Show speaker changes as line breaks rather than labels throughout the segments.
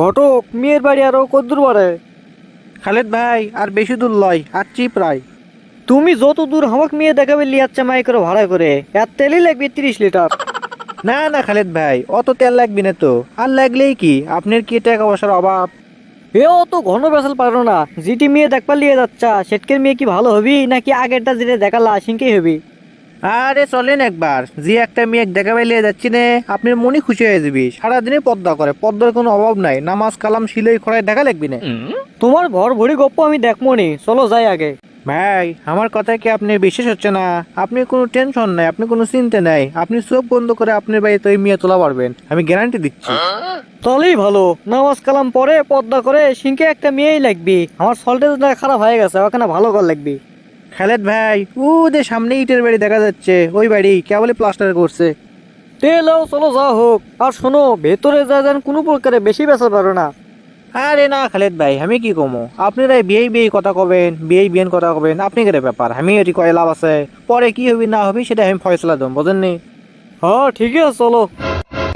ঘটক, মেয়ের বাড়ি আরও কদ্দুর বাড়ে
খালেদ ভাই, আর বেশি দূর লয় আসছি প্রায়
তুমি যত দূর আমাকে মেয়ে দেখাবে লিয়াচ্ছা মাই করে ভাড়া করে এর তেলই লাগবে তিরিশ লিটার।
না না, খালেদ ভাই, অত তেল লাগবে না তো। আর লাগলেই কি, আপনার কি টাকা পয়সার অভাব?
এ অত ঘন বেসাল পারো না, যেটি মেয়ে দেখবার লিয়ে যাচ্ছা, সেটকের মেয়ে কি ভালো হবি, নাকি আগেরটা যেটা দেখালা সিংকেই হবি?
আরে চলেন একবার। যে একটা মেয়ে দেখা পাইলে যাচ্ছি নে আপনার মনে খুশি হয়ে যাবি। সারাদিনে পদ্মা করে পদ্মার কোনো অভাব নাই। নামাজ কালাম সিলাই খড়ায় দেখা লাগবি না।
তোমার ঘর ভরি গপ্প আমি দেখব নি। চলো যাই আগে।
ভাই আমার কথা কি আপনি বিশ্বাস হচ্ছে না? আপনি কোনো টেনশন নাই আপনি কোনো চিন্তা নাই। আপনি চোখ বন্ধ করে আপনি বাড়িতে ওই মেয়ে তোলা পারবেন। আমি গ্যারান্টি দিচ্ছি।
তাহলেই ভালো। নামাজ কালাম পরে পদ্মা করে সিংকে একটা মেয়েই লাগবি। আমার সল্টেজ খারাপ হয়ে গেছে ওখানে ভালো কর লাগবি।
খালেদ ভাই ও যে সামনে ইটের বাড়ি দেখা যাচ্ছে। ওই বাড়ি কেবলই প্লাস্টার করছে।
তেলাও, চলো যা হোক। আর শোনো, ভেতরে যা যান কোনো প্রকারে বেশি বেচা পারো না।
আরে না, খালেদ ভাই, আমি কি কমো? আপনারা বিয়ে বিয়ে কথা কবেন বিয়ে বিয়েন কথা কবেন। আপনি কেটে ব্যাপার? আমি এটি কয় লাভ আছে। পরে কি হবি, না হবি, সেটা আমি ফয়সলা দেবো, বোঝেননি?
হ্যাঁ ঠিকই আছে, চলো।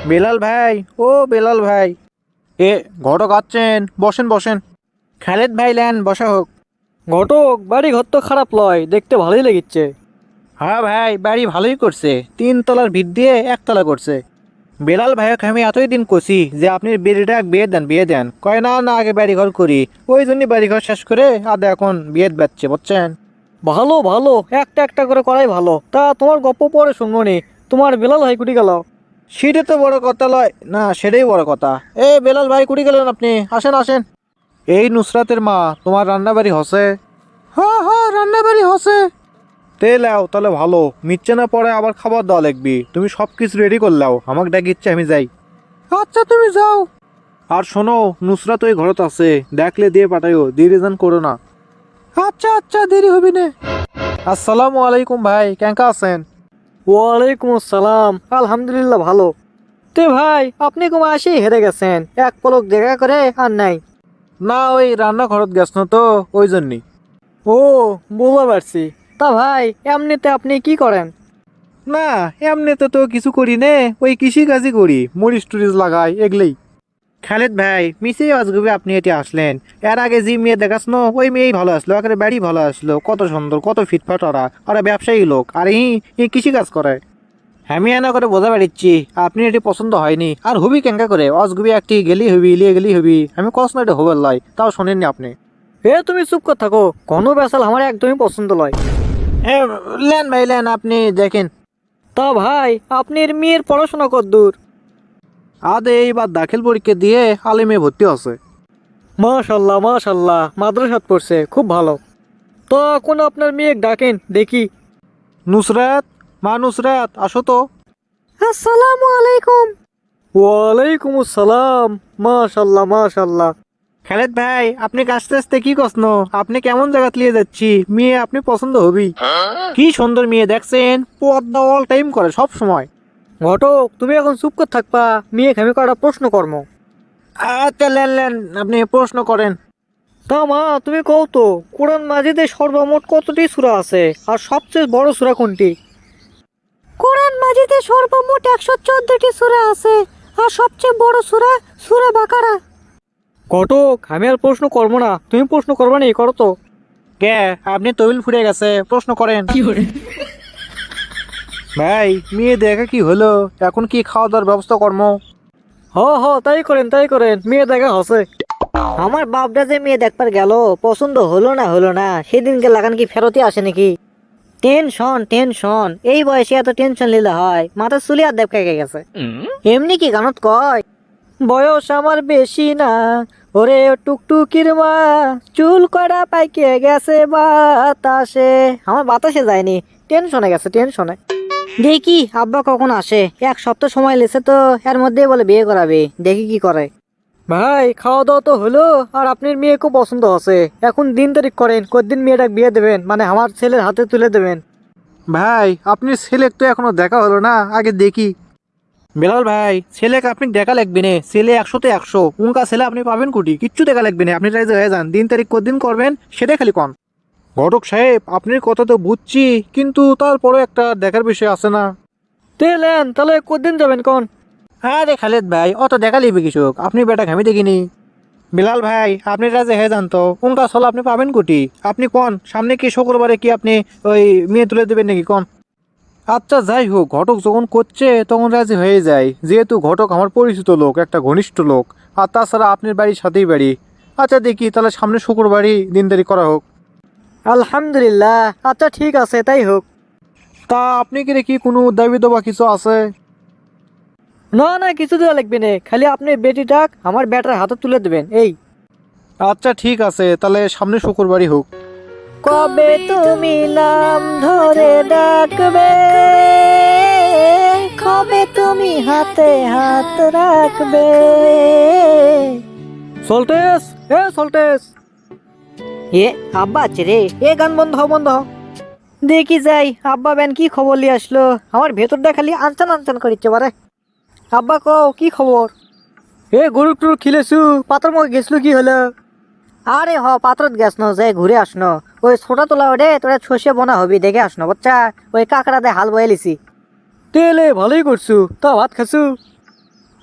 বেলাল ভাই, ও বেলাল ভাই। এ, ঘটক আছেন বসেন বসেন। খালেদ ভাই, লেন, বসা হোক।
ঘটক বাড়ি ঘর তো খারাপ লয় দেখতে ভালোই লেগেছে
হ্যাঁ ভাই বাড়ি ভালোই করছে তিন তলার ভিত দিয়ে একতলা করছে। বেলাল ভাইকে আমি এতই দিন কষি যে আপনি বিয়েটা বিয়ে দেন বিয়ে দেন। কয় না না আগে বাড়ি ঘর করি। ওই জন্যই বাড়ি ঘর শেষ করে আদা এখন বিয়ে বেচছে বুঝছেন?
ভালো ভালো একটা একটা করে করাই ভালো। তা তোমার গপ্প পরে শুনব নি তোমার বেলাল ভাই কুটি গেল?
সেটা তো বড় কথা লয় না সেটাই বড় কথা। এ বেলাল ভাই কুড়ি গেলেন আপনি আসেন আসেন। এই নুসরাতের মা তোমার রান্নাবাড়ি হসে? হ্যাঁ হ্যাঁ রান্নাবাড়ি হসে। তে লাও তাহলে ভালো। মিচ্ছে না পরে আবার খাবার দেওয়া লাগবি। তুমি সব কিছু রেডি করলাও আমাকে ডাকিচ্ছে আমি যাই। আচ্ছা তুমি যাও। আর শোনো নুসরাত ওই ঘরত আছে। দেখলে দিয়ে পাঠাইও দেরি যেন করো না। আচ্ছা আচ্ছা দেরি হবে না। আসসালামু আলাইকুম ভাই কেঙ্কা আছেন?
ওয়ালাইকুম আসসালাম। আলহামদুলিল্লাহ ভালো। তে ভাই আপনি কুমা আসি হেরে গেছেন। এক পলক দেখা করে আর নাই।
না ওই রান্না ঘরত গেছ না তো ওই জন্যই
ও বুঝতে পারছি। তা ভাই এমনিতে আপনি কি করেন?
না এমনিতে তো কিছু করি নে ওই কৃষি কাজই করি মরিচ টুরিচ লাগাই এগুলোই। খালেদ ভাই মিসেই আজগুবি আপনি এটি আসলেন। এর আগে যে মেয়ে দেখাস না ওই মেয়েই ভালো আসলো একেবারে বাড়ি ভালো আসলো। কত সুন্দর কত ফিটফাট ওরা। ওরা ব্যবসায়ী লোক আর ই ই কৃষি কাজ করে। আমি এনা করে বোঝা পারিচ্ছি আপনি এটি পছন্দ হয়নি। আর হবি কেঙ্কা করে অজগুবি একটি গেলি হবি লিয়ে গেলি হবি। আমি না এটা হবার লয় তাও শোনেননি আপনি।
এ, তুমি চুপ করে থাকো। কোনো বেসাল আমার একদমই পছন্দ নয়
এ, লেন ভাই, লেন, আপনি দেখেন।
তা ভাই আপনার মেয়ের পড়াশোনা কত দূর।
আদে, এইবার দাখিল পরীক্ষা দিয়ে আলিমে ভর্তি আছে
মাশাল্লাহ মাশাল্লাহ, মাদ্রাসাত পড়ছে, খুব ভালো। তো এখন আপনার মেয়ে ডাকেন, দেখি।
নুসরাত মা নুসরাত আসো তো।
আসসালামু আলাইকুম। ওয়ালাইকুম আসসালাম মাশাল্লাহ মাশাল্লাহ।
খালেদ ভাই আপনি কাছতে আসতে কি কষ্ট আপনি কেমন জায়গা লিয়ে যাচ্ছি? মেয়ে আপনি পছন্দ হবি? কি সুন্দর মেয়ে দেখছেন? পদ্মা অল টাইম করে সব সময়।
ঘটক তুমি এখন চুপ করে থাকবা মেয়ে আমি কটা প্রশ্ন কর্ম
আচ্ছা লেন লেন আপনি প্রশ্ন করেন।
তা মা তুমি কও তো কোরআন মাজিদে সর্বমোট কতটি সূরা আছে? আর সবচেয়ে বড় সূরা কোনটি? কোরআন মাজিদে সর্বমোট একশো চোদ্দটি সূরা আছে আর সবচেয়ে বড় সূরা সূরা বাকারা। ঘটক আমি আর প্রশ্ন করব না। তুমি প্রশ্ন করবা না করো তো।
কে? আপনি তবিল ফুরে গেছে প্রশ্ন করেন। ভাই মেয়ে দেখা কি হলো? এখন কি খাওয়া দাওয়ার ব্যবস্থা কর্ম
হ হ তাই করেন তাই করেন মেয়ে দেখা হসে। আমার বাপটা যে মেয়ে দেখবার গেল পছন্দ হলো না হলো না সেদিনকে লাগান কি ফেরতই আসে নাকি? Tension tension. এই বয়সে এত টেনশন নিলে হয়? মাথা চুলি আর দেব খেয়ে গেছে? এমনি কি গানত কয়? বয়স আমার বেশি না, ওরে টুকটুকির মা, চুল কড়া পাইকে গেছে বাতাসে। আমার বাতাসে যায়নি, টেনশনে গেছে, টেনশনে। দেখি আব্বা কখন আসে। এক সপ্তাহ সময় লেছে তো, এর মধ্যেই বলে বিয়ে করাবে, দেখি কি করে। ভাই খাওয়া দাওয়া তো হলো আর আপনার মেয়ে খুব পছন্দ আছে। এখন দিন তারিখ করেন কদিন মেয়েটা বিয়ে দেবেন? মানে আমার ছেলের হাতে তুলে দেবেন।
ভাই আপনি ছেলে তো এখনও দেখা হলো না আগে দেখি। বেলাল ভাই ছেলেকে আপনি দেখা লাগবে না ছেলে একশোতে একশো। উনকা ছেলে আপনি পাবেন কোটি কিচ্ছু দেখা লাগবে না আপনি রাইজে হয়ে যান দিন তারিখ কদিন করবেন সেটাই খালি কন। ঘটক সাহেব আপনার কথা তো বুঝছি কিন্তু তারপরে একটা দেখার বিষয় আছে না।
তেলেন তাহলে কদিন যাবেন কোন?
আরে খালেদ ভাই, অত দেখা লিবি কিছু আপনি বেটা আমি দেখিনি। বিলাল ভাই, আপনি রাজে হে জানতো কোনটা চল আপনি পাবেন কোটি? আপনি কোন? সামনে কি শুক্রবারে কি আপনি ওই মেয়ে তুলে দেবেন নাকি কোন? আচ্ছা যাই হোক, ঘটক যখন করছে, তখন রাজি হয়ে যায়। যেহেতু ঘটক আমার পরিচিত লোক, একটা ঘনিষ্ঠ লোক। আর তাছাড়া আপনার বাড়ির সাথেই বাড়ি। আচ্ছা দেখি, তাহলে সামনে শুক্রবারই দিনদারি করা হোক।
আলহামদুলিল্লাহ। আচ্ছা ঠিক আছে, তাই হোক।
তা, আপনি কি কি কোনো দাবি দেওয়া কিছু আছে?
না না কিছু দেওয়া লাগবে না। খালি আপনি বেটিটাক আমার ব্যাটার হাতে তুলে দেবেন। এই।
আচ্ছা ঠিক আছে। তাহলে সামনে শুক্রবারই হোক।
কবে তুমি নাম ধরে ডাকবে? কবে তুমি হাতে হাত রাখবে? সল্টেস এ সল্টেস। এ আব্বা আছে রে। এ গান বন্ধ হ, বন্ধ হ। দেখি যাই। আব্বা বেন কি খবর নিয়ে আসলো? আমার ভেতরটা খালি আনচান আনচান করিচ্ছে বারে। আব্বা কও, কি খবর এ গরু টুরু খিলেছু পাত্র মুখে গেছলু, কি হলো? আরে হ পাত্রত ন, যে ঘুরে আসন ওই ছোটা তোলা ওডে তোরা ছসে বনা হবি, দেখে আসন বাচ্চা ওই কাকড়া দে হাল বয়ে লিছি। তেলে ভালোই করছু তা ভাত খাসু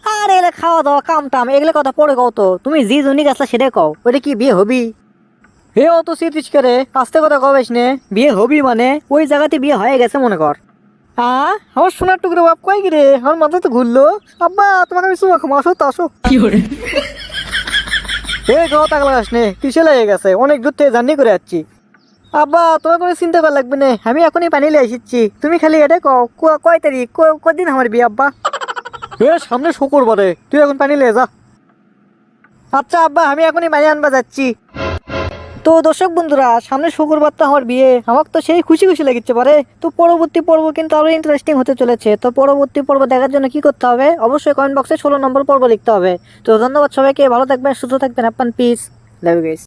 আরে এলে খাওয়া দাওয়া কাম টাম এগুলো কথা পড়ে কও তো, তুমি জি জনি গেছলা সেটাই কও ওটা কি বিয়ে হবি? হে অত সিটিস করে আস্তে কথা কবেস নে বিয়ে হবি মানে ওই জায়গাতে বিয়ে হয়ে গেছে মনে কর আ আমার সোনার টুকরো বাপ কয় কি রে আমার মাথা তো ঘুরলো। আব্বা তোমাকে আমি সুমা আসো তো আসো। এ গাও টাকা লাগাস নে কিসে লেগে গেছে? অনেক দূর থেকে জার্নি করে যাচ্ছি আব্বা তোমার কোনো চিন্তা করা লাগবে না। আমি এখনই পানি লিয়ে এসেছি। তুমি খালি এটা কও ক- কয় তারিখ ক- কদিন আমার বিয়ে আব্বা? এ সামনে শুক্রবারে। তুই এখন পানি লিয়ে যা। আচ্ছা আব্বা আমি এখনই পানি আনবা যাচ্ছি তো দর্শক বন্ধুরা, সামনে শুক্রবার তো আমার বিয়ে। আমার তো সেই খুশি খুশি লাগিচ্ছে, পারে তো পরবর্তী পর্ব কিন্তু আরও ইন্টারেস্টিং হতে চলেছে। তো পরবর্তী পর্ব দেখার জন্য কি করতে হবে? অবশ্যই কমেন্ট বক্সে ষোলো নম্বর পর্ব লিখতে হবে। তো ধন্যবাদ সবাইকে, ভালো থাকবেন, সুস্থ থাকবেন আপনার পিস লাভ গাইস